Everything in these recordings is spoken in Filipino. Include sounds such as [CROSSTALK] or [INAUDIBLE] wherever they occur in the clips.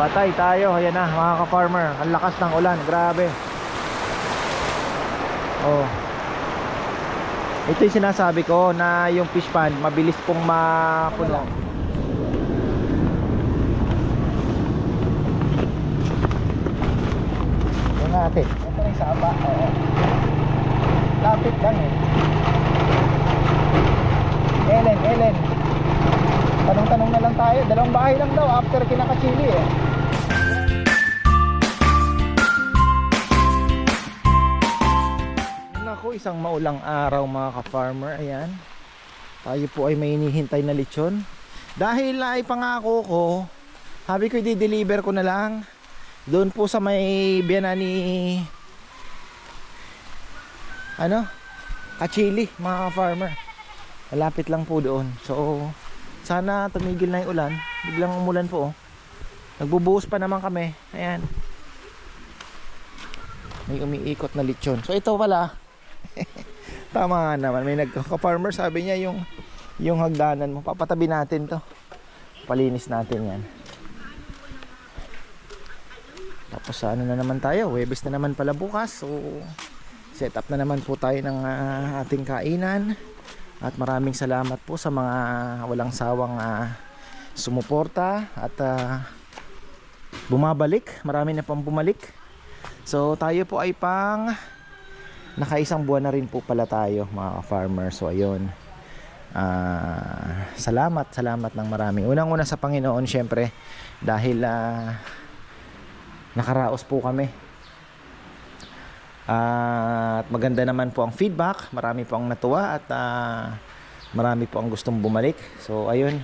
Patay tayo, ayan na mga ka-farmer. Ang lakas ng ulan, grabe. Oh. Ito yung sinasabi ko na yung fish pond mabilis pong mapuno. Yung ate. Ito na yung saba. Oo. Lapit lang eh. Ellen, Ellen. Tanong-tanong na lang tayo. Dalawang bahay lang daw after kinakachili eh. Naku, isang maulang araw mga ka-farmer. Ayan. Tayo po ay may hinihintay na lechon. Dahil ay pangako ko, sabi ko i-deliver ko na lang. Doon po sa may biyana ni ano kachili mga farmer malapit lang po doon so sana tumigil na yung ulan biglang umulan po oh. nagbubuhos pa naman kami ayan may umiikot na lechon so ito wala [LAUGHS] tama nga naman may nagka-farmer sabi niya yung yung hagdanan mo papatabi natin to. Palinis natin yan. Tapos ano na naman tayo Webes na naman pala bukas. So set up na naman po tayo ng ah, ating kainan. At maraming salamat po sa mga walang sawang ah, sumuporta at ah, bumabalik. Marami na pang bumalik. So tayo po ay pang nakaisang buwan na rin po pala tayo mga farmer so ayun Ah, salamat salamat ng marami unang una sa Panginoon syempre dahil ah, nakaraos po kami at maganda naman po ang feedback. Marami po ang natuwa at ah, marami po ang gustong bumalik. So ayun.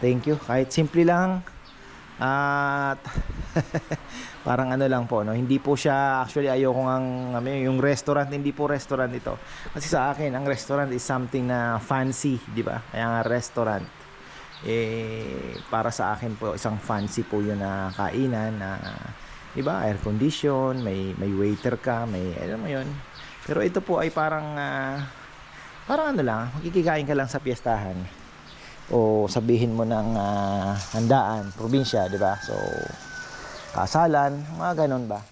Thank you. Kahit simple lang. At [LAUGHS] parang ano lang po no. Hindi po siya actually ayoko ng ano, yung restaurant, hindi po restaurant ito. Kasi sa akin ang restaurant is something na fancy, di ba? Kaya nga restaurant eh para sa akin po isang fancy po yun na kainan na Diba? Air condition, may may waiter ka, may alam mo 'yon. Pero ito po ay parang ah, parang ano lang, makikikain ka lang sa piyestahan. O sabihin mo ng ah, handaan, probinsya, 'di ba? So kasalan, mga ganun ba?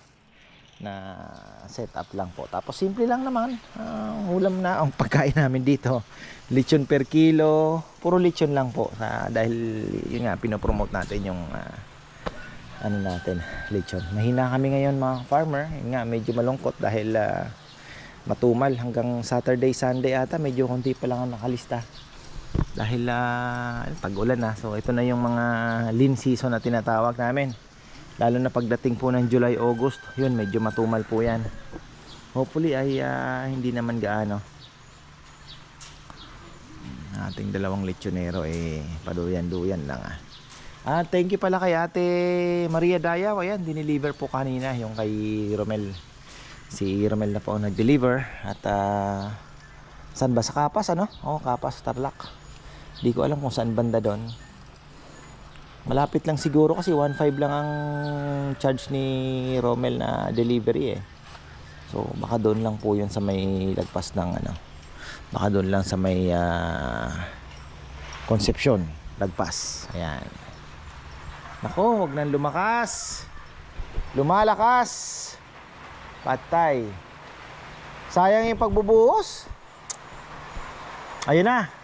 Na setup lang po. Tapos simple lang naman. Ang ulam na ang pagkain namin dito. Lechon per kilo, puro lechon lang po. Sa, dahil yun nga pinopromote natin yung ah, ano natin, lechon. Mahina kami ngayon mga farmer. Yun nga, medyo malungkot dahil ah, matumal hanggang Saturday, Sunday ata. Medyo konti pa lang ang nakalista. Dahil uh, tag-ulan na. So ito na yung mga lean season na tinatawag namin. Lalo na pagdating po ng July, August. Yun, medyo matumal po yan. Hopefully ay ah, hindi naman gaano. Ating dalawang lechonero eh paduyan-duyan lang ah. Ah, thank you pala kay Ate Maria Dayaw. Ayan, dineliver po kanina yung kay Romel. Si Romel na po ang nag-deliver. At ah, saan ba? Sa Kapas, ano? Oo, Kapas, Tarlac. Di ko alam kung saan banda doon. Malapit lang siguro kasi 1.5 lang ang charge ni Romel na delivery eh. So, baka doon lang po yun sa may lagpas ng ano. Baka doon lang sa may ah, Concepcion, lagpas. Ayan. Nako, huwag nang lumakas. Lumalakas. Patay. Sayang yung pagbubuhos. Ayun na.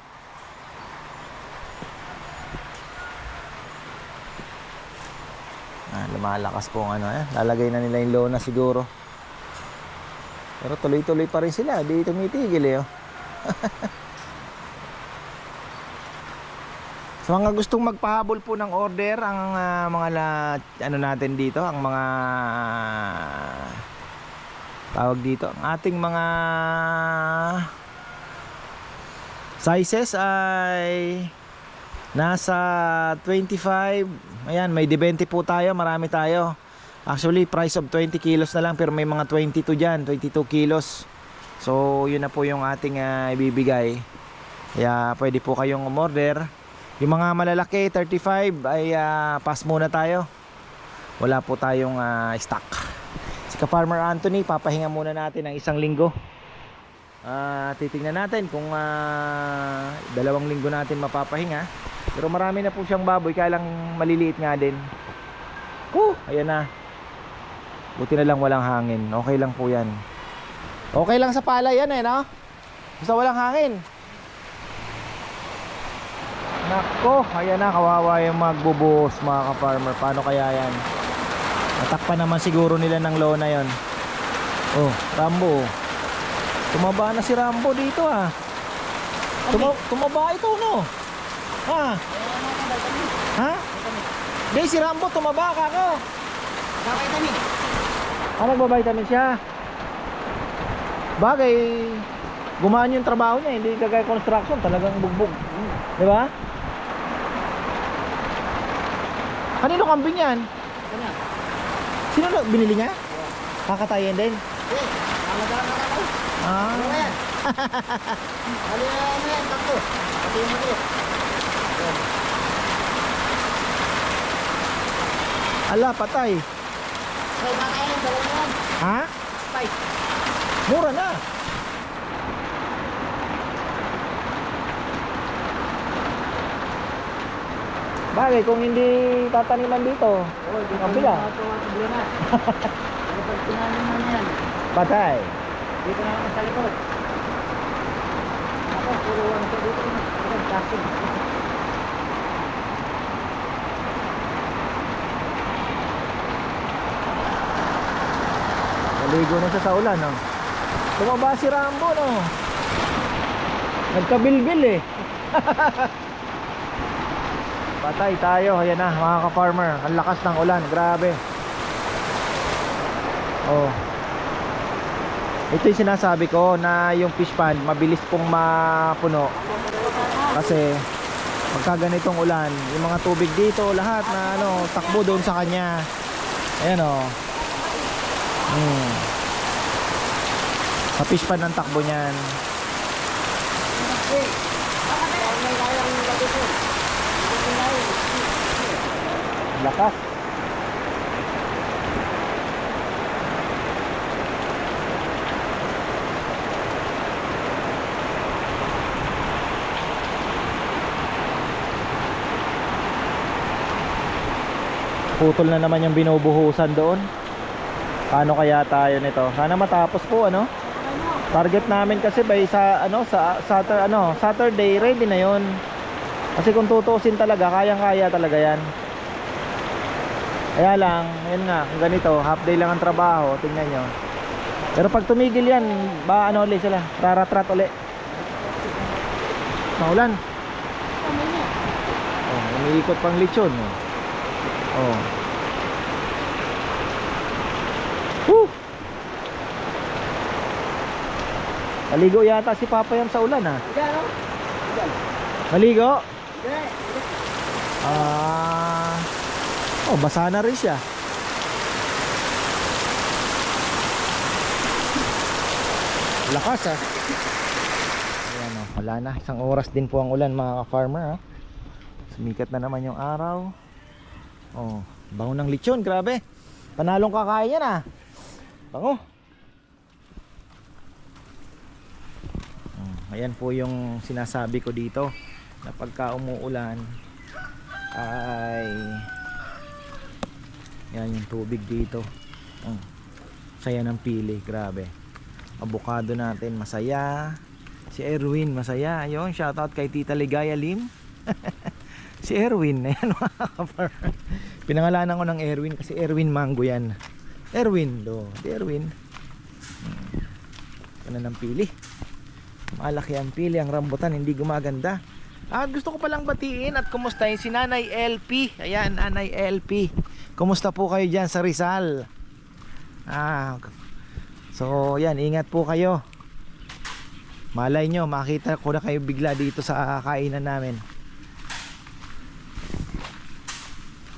Lumalakas po ang ano eh. Lalagay na nila yung lona siguro. Pero tuloy-tuloy pa rin sila. Di tumitigil eh. Oh. [LAUGHS] Sa mga gustong magpahabol po ng order ang ah, mga la, ano natin dito, ang mga tawag dito, ang ating mga sizes ay nasa 25. Ayan, may 20 po tayo, marami tayo. Actually, price of 20 kilos na lang pero may mga 22 diyan, 22 kilos. So, yun na po yung ating ah, ibibigay. Kaya pwede po kayong umorder. Yung mga malalaki, 35 ay ah, pass muna tayo. Wala po tayong ah, stock. Si Ka-Farmer Anthony, papahinga muna natin ng isang linggo. Ah, titingnan natin kung ah, dalawang linggo natin mapapahinga. Pero marami na po siyang baboy, kaya lang maliliit nga din. Huh, ayan na. Buti na lang walang hangin. Okay lang po yan. Okay lang sa pala yan eh, no? Basta walang hangin. Nako, ayan na, kawawa yung magbubuhos mga ka-farmer. Paano kaya yan? Natakpan naman siguro nila ng lona yon. Oh, Rambo. Tumaba na si Rambo dito ah. Tuma tumaba ito no. Ha? Ha? Di si Rambo tumaba ka ko. Bakit kami? Ah, nagba-vitamin siya. Bagay, gumaan yung trabaho niya, hindi kagaya construction, talagang bugbog. Di ba? Kanino kambing yan? Kanya. Sino na binili niya? Kakatayin din. Eh, alagaan na ako. Ah. Ano yan? Ano yan? Ano yan? Takto. Pati yung maliit. Ala, patay. Say, baka yan. Dalawa na yan. Ha? Spice. Mura na. Bagay, kung hindi tataniman dito, Oo, di Ang ang. Ano pag na yan? patay. Dito na ako sa likod. Ako, puro to dito. Ito, plastic. Naligo na siya sa ulan, no? Tumaba si Rambo, no? Nagkabilbil, eh. [LAUGHS] Patay tayo, ayan na, mga ka-farmer. Ang lakas ng ulan, grabe. Oh. Ito yung sinasabi ko na yung fish pond mabilis pong mapuno. Kasi pagka ganitong ulan, yung mga tubig dito, lahat na ano, takbo doon sa kanya. Ayan oh. Hmm. Sa fish pond ang takbo niyan. Lakas. Putol na naman yung binubuhusan doon. Paano kaya tayo nito? Sana matapos po ano? Target namin kasi by sa ano sa Saturday ano, Saturday ready na 'yon. Kasi kung tutuusin talaga, kayang-kaya talaga 'yan. Kaya lang, yun nga, ganito, half day lang ang trabaho, tingnan nyo. Pero pag tumigil yan, ba ano ulit sila, raratrat ulit. Maulan. Oh, umiikot pang lechon. Oh. oh. Maligo yata si Papa yan sa ulan ha. Diyan, no? Diyan. Maligo? Ah. oh, basa na rin siya. Lakas ah. Ayan oh, wala na. Isang oras din po ang ulan mga ka-farmer ah. Sumikat na naman yung araw. Oh, bango ng lechon, grabe. Panalong kakain yan ah. Bango. Ayan po yung sinasabi ko dito na pagka umuulan ay yan yung tubig dito. Oh, saya ng pili grabe. Abukado natin masaya. Si Erwin masaya. Ayun shoutout kay Tita Ligaya Lim. [LAUGHS] Si Erwin ayan pinangalanan ko ng Erwin kasi Erwin Mango yan. Erwin do. Si Erwin. Hmm. ano ng pili malaki ang pili ang rambutan hindi gumaganda Ah, gusto ko palang batiin at kumustahin si Nanay LP. Ayan, Nanay LP. Kumusta po kayo dyan sa Rizal? Ah, so yan, ingat po kayo. Malay nyo, makita ko na kayo bigla dito sa kainan namin.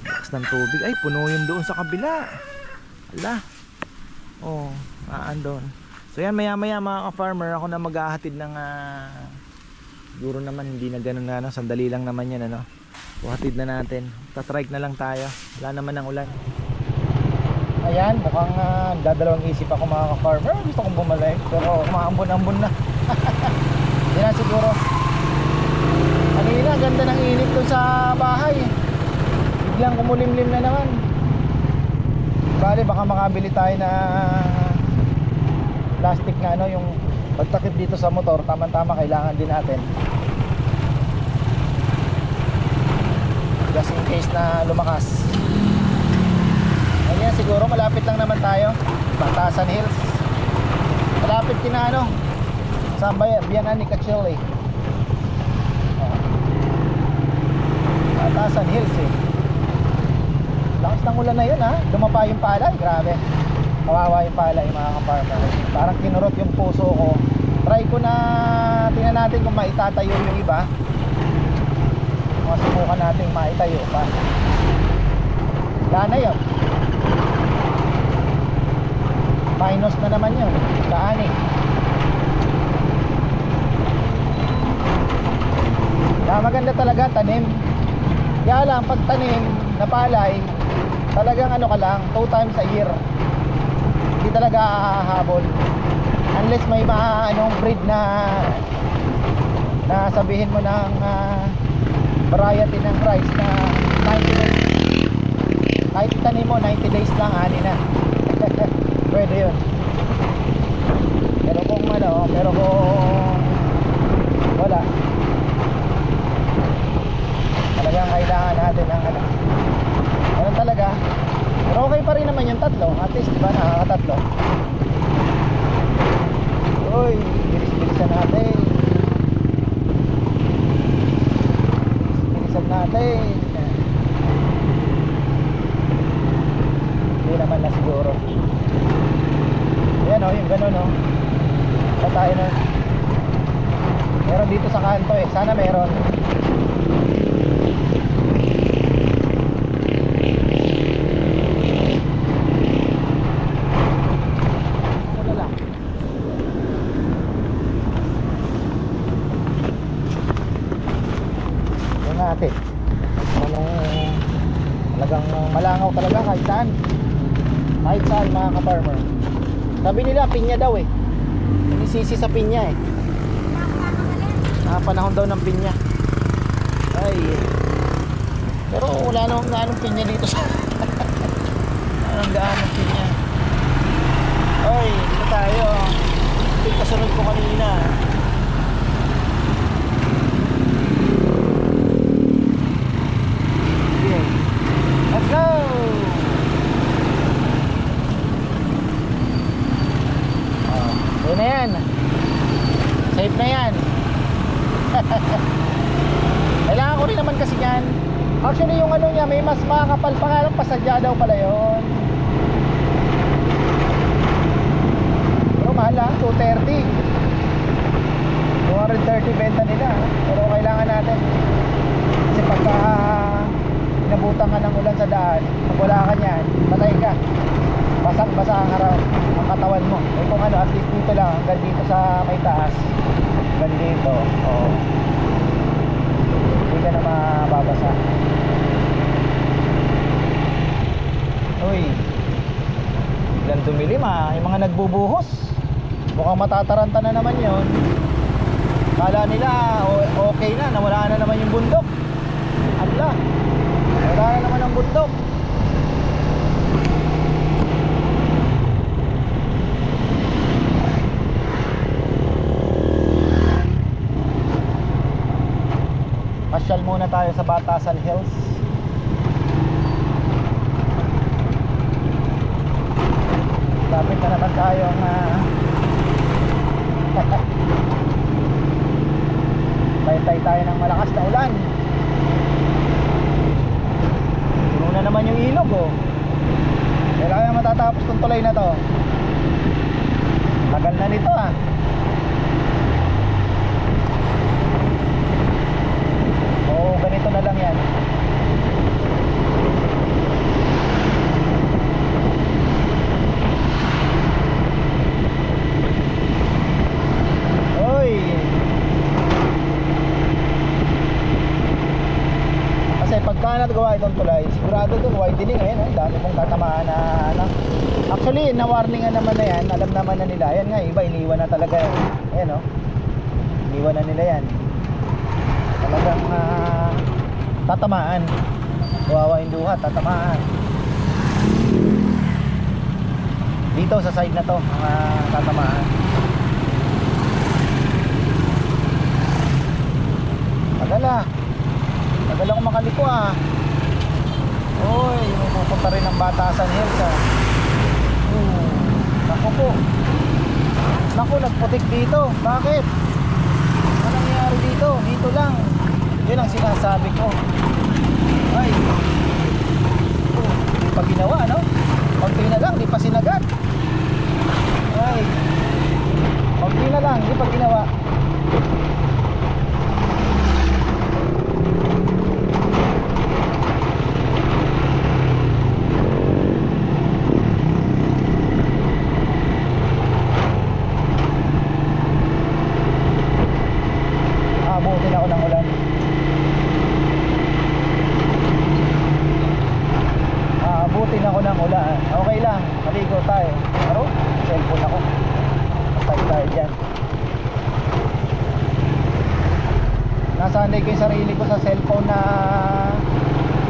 Lakas ng tubig. Ay, puno yun doon sa kabila. Ala. Oh, aan doon. So yan, maya maya mga ka-farmer, ako na maghahatid ng ah, Siguro naman hindi na ganun na ano, sandali lang naman yan ano. Buhatid na natin. Tatrike na lang tayo. Wala naman ng ulan. Ayan, mukhang uh, dadalawang isip ako mga ka-farmer. Gusto kong bumalik, pero umaambon-ambon na. [LAUGHS] Hindi na siguro. Kanina, ganda ng init doon sa bahay. Biglang kumulimlim na naman. Bali, baka makabili tayo na plastic na ano, yung pagtakip dito sa motor, tama-tama kailangan din natin. Just in case na lumakas. Ayan, siguro malapit lang naman tayo. Batasan Hills. Malapit din na ano, sa biyanan ni Kachil eh. Oh. Batasan Hills eh. Lakas ng ulan na yun ha. Dumapa yung palay. Grabe. Kawawa yung palay mga kapartner. Parang kinurot yung puso ko. Try ko na tingnan natin kung maitatayo yung iba. Mga subukan natin maitayo pa. Wala na yun. Minus na naman yun. Kaani. Kaya maganda talaga tanim. Kaya lang pag tanim na palay, talagang ano ka lang, two times a year. Hindi talaga hahabol. Unless may mga anong breed na na sabihin mo ng ah, variety ng rice na 90 days. Kahit itanim mo, 90 days lang, ani na. [LAUGHS] Pwede yun. Pero kung ano, pero kung wala, talagang kailangan natin ng ano. Ganun talaga. Pero okay pa rin naman yung tatlo. At least, di ba, nakakatatlo. Uy, bilis-bilisan natin. Bilisan natin. Hindi naman na siguro. Yan o, yung ganun o. Sa tayo na. Meron dito sa kanto eh. Sana meron. Ano lang? Yan natin. Ano, talagang malangaw talaga kahit saan. Kahit saan mga ka-farmer. Sabi nila pinya daw eh. Sinisisi sa pinya eh. Ah, panahon daw ng pinya. Ay. Pero wala nang gaanong pinya dito sa [LAUGHS] Wala nang gaanong pinya. Oy, dito tayo. Ito kasunod ko kanina. Okay. Let's go! Oh, yun na yan. Safe na yan. Kailangan ko rin naman kasi yan. Actually yung ano niya, may mas makakapal pa nga lang pasadya daw pala yun. Pero mahal lang, 230. 230 benta nila. Pero kailangan natin. Kasi pagka inabutan ka ng ulan sa daan, pag wala ka niyan, patay ka. Basang basa ang harap, ang katawan mo. Eh kung ano, at least dito lang, hanggang dito sa may taas. Hanggang dito. Oo. Hindi ka na mababasa. Uy. Biglang dumilim ah. Yung mga nagbubuhos. Mukhang matataranta na naman yon. Kala nila okay na, nawala na naman yung bundok. Ala. Wala na naman ang bundok. Pasyal muna tayo sa Batasan Hills. Lapit na naman tayo ang [LAUGHS] ah, Taytay tayo ng malakas na ulan. Puno na naman yung ilog oh. Kailangan matatapos tong tulay na to. Tagal na nito ah. Oo, ganito na lang yan. Oy! Kasi pagka nagawa itong tulay, sigurado dun widening ngayon, eh, dami mong tatamaan na ano. Actually, na-warningan naman na yan, alam naman na nila. Yan nga, iba iniwan na talaga yan. Ayan oh. Iniwan na nila yan. Talagang ah, tatamaan. Kawawa yung duha, tatamaan. sa side na to, mga tatamaan. Tagal ah. Tagal ako makaliko ah. Uy, pupunta rin ng Batasan Hills ah. Uh, naku po. Naku, nagputik dito. Bakit? Ano nangyayari dito? Dito lang. Yun ang sinasabi ko. Ay. Oh, di ginawa, no? Konti na lang, di pa sinagat. Ay. Konti na lang, di pa ginawa. Abutin ako ng ulan. Aabutin ako ng ulan. Okay lang, maligo tayo. Aro, cellphone ako. Patay tayo dyan. Nasanay ko yung sarili ko sa cellphone na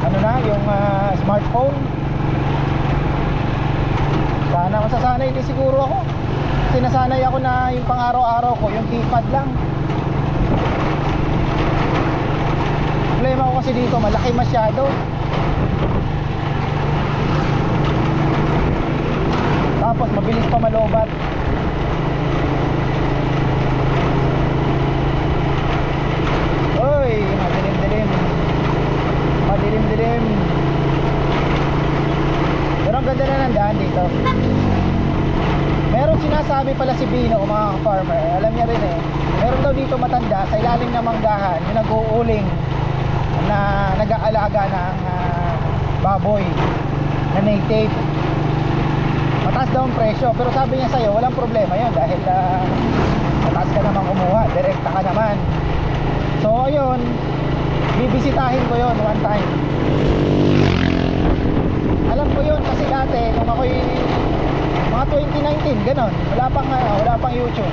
ano na, yung ah, smartphone. Sana kung sasanay din siguro ako. Kasi nasanay ako na yung pang araw-araw ko, yung keypad lang. Problema ko kasi dito, malaki masyado. Tapos mabilis pa malobat. Oy, madilim-dilim. Madilim-dilim. Pero ang ganda na ng daan dito. Meron sinasabi pala si Bino, mga farmer, alam niya rin eh. Meron daw dito matanda sa ilalim ng manggahan, yung nag-uuling na nag-aalaga ng ah, baboy na native. Mataas daw ang presyo, pero sabi niya sa'yo, walang problema yun dahil ah, mataas ka naman kumuha, direkta ka naman. So ayun, bibisitahin ko yon one time. Alam ko yun kasi dati nung ako'y mga 2019, ganon. Wala pang, ano, wala pang YouTube.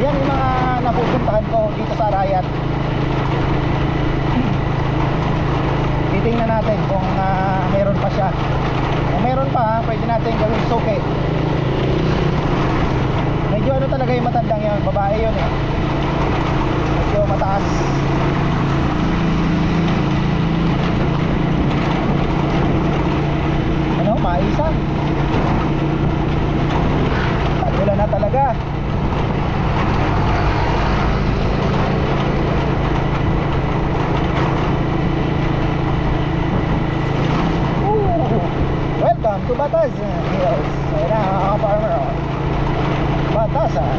Yan yung mga napupuntahan ko dito sa Arayat. Titingnan natin kung ah, meron pa siya. Kung pa, pwede natin gawin suke. Medyo ano talaga yung matandang yun, babae yun eh. Medyo mataas. Ano, maisan. Tagulan na talaga. Ooh, Welcome to Batas Hills. Ayan na mga farmer. oh. Batasan.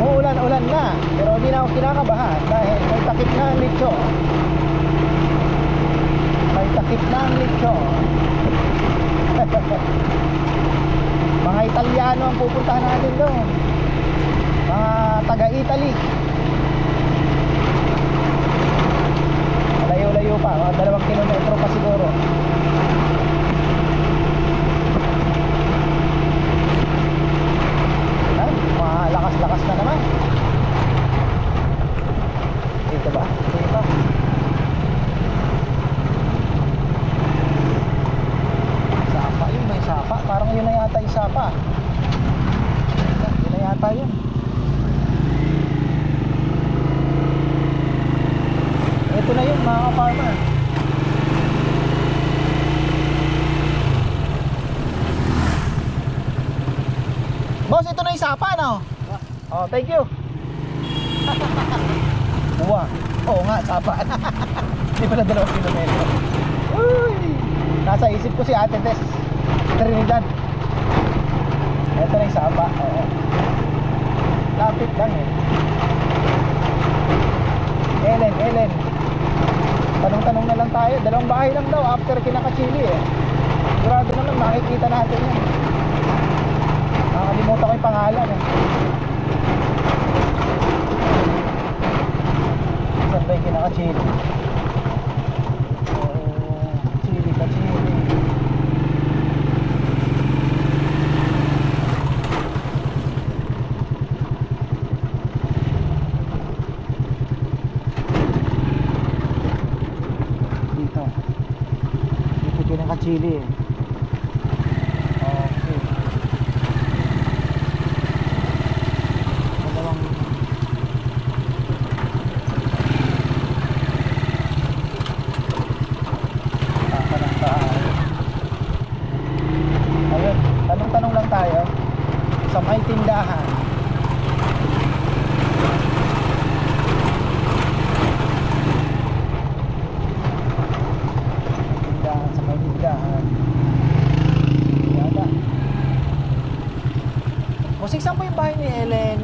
Muulan-ulan na, pero hindi na ako kinakabahan dahil may takip na ang litso. May takip na ang litso. [LAUGHS] Mga Italiano ang pupuntahan natin doon. Mga taga-Italy. Layo-layo pa, mga dalawang kilometro pa siguro. Malakas-lakas na naman. Dito ba? Dito. Sapa yun, may sapa. Parang yun na yata yung sapa. Yun na yata yun. Ito na yun mga ka-farmer. Boss, ito na yung sapa, no? Oh, thank you. [LAUGHS] Uwa. Oo nga, sapa. [LAUGHS] Hindi pala dalawang kilometro. Uy! Nasa isip ko si Ate Tess. Trinidad. Ito na yung sapa. Oo. Lapit lang eh. Ellen, Ellen. Tanong-tanong na lang tayo. Dalawang bahay lang daw after kinakachili eh. Sigurado naman makikita natin yan. Nakalimutan ko yung pangalan eh. Saan ba yung kinakachili? Oh, chili ka chili. Dito. Dito kinakachili eh. pa ng bahay. Ayun, tanong-tanong lang tayo sa may tindahan. Tindahan sa may tindahan. Yata. Musik, saan po yung bahay ni Ellen?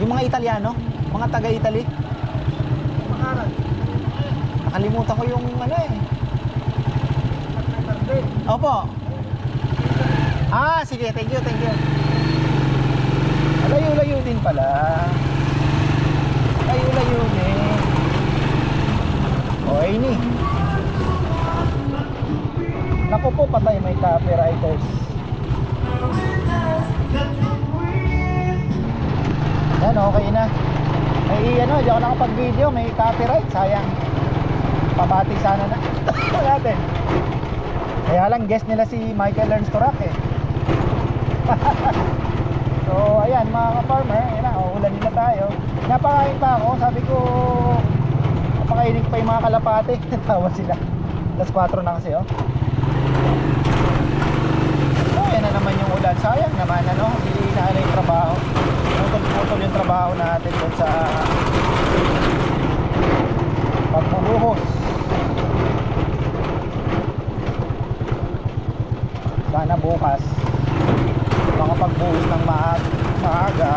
Yung mga Italiano? Mga taga-Italy? Pangalan. Nakalimutan ko yung ano eh. Opo. Ah, sige. Thank you, thank you. Layo-layo din pala. Layo-layo din. O, ay ni. Naku po, patay may copywriters. May ano, di ako nakapag-video, may copyright, sayang. Pabati sana na [LAUGHS] natin. Kaya lang guest nila si Michael Ernst Turak eh. [LAUGHS] so ayan mga ka-farmer, ayan na, uulan nila tayo. Napakain pa ako, sabi ko napakainit pa yung mga kalapate. [LAUGHS] Tawa sila. Alas 4 na kasi oh. So ayan na naman yung ulan. Sayang naman ano, hindi na ano yung trabaho. Putol-putol yung trabaho natin doon sa pagbubuhos. sana bukas makapagbuhos ng ma maaga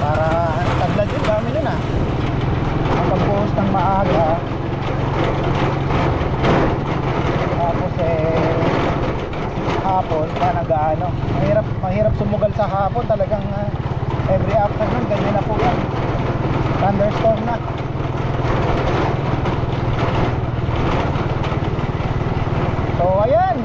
para taglad yung dami nun ah makapagbuhos ng maaga tapos eh hapon pa nag-ano mahirap, mahirap sumugal sa hapon talagang ah, every afternoon ganyan na po yan thunderstorm na so ayan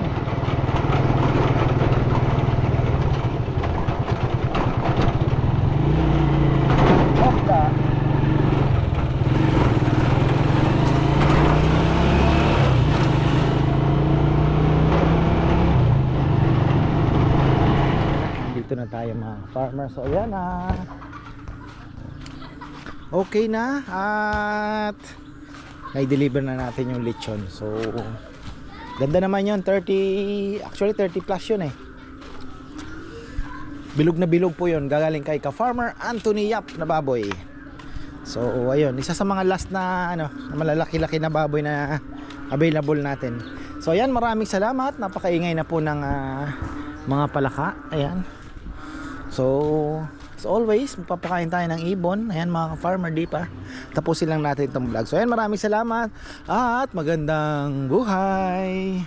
Okta. Dito na tayo mga farmer. So ayan ah. Okay na at na-deliver na natin yung lechon. So ganda naman yun 30 actually 30 plus yun eh. Bilog na bilog po yun. Gagaling kay ka-farmer Anthony Yap na baboy. So, ayun. Isa sa mga last na, ano, na malalaki-laki na baboy na available natin. So, ayan. Maraming salamat. Napakaingay na po ng ah, mga palaka. Ayan. So, as always, magpapakain tayo ng ibon. Ayan, mga ka-farmer, di pa. Tapusin lang natin itong vlog. So, ayan. Maraming salamat. At magandang buhay.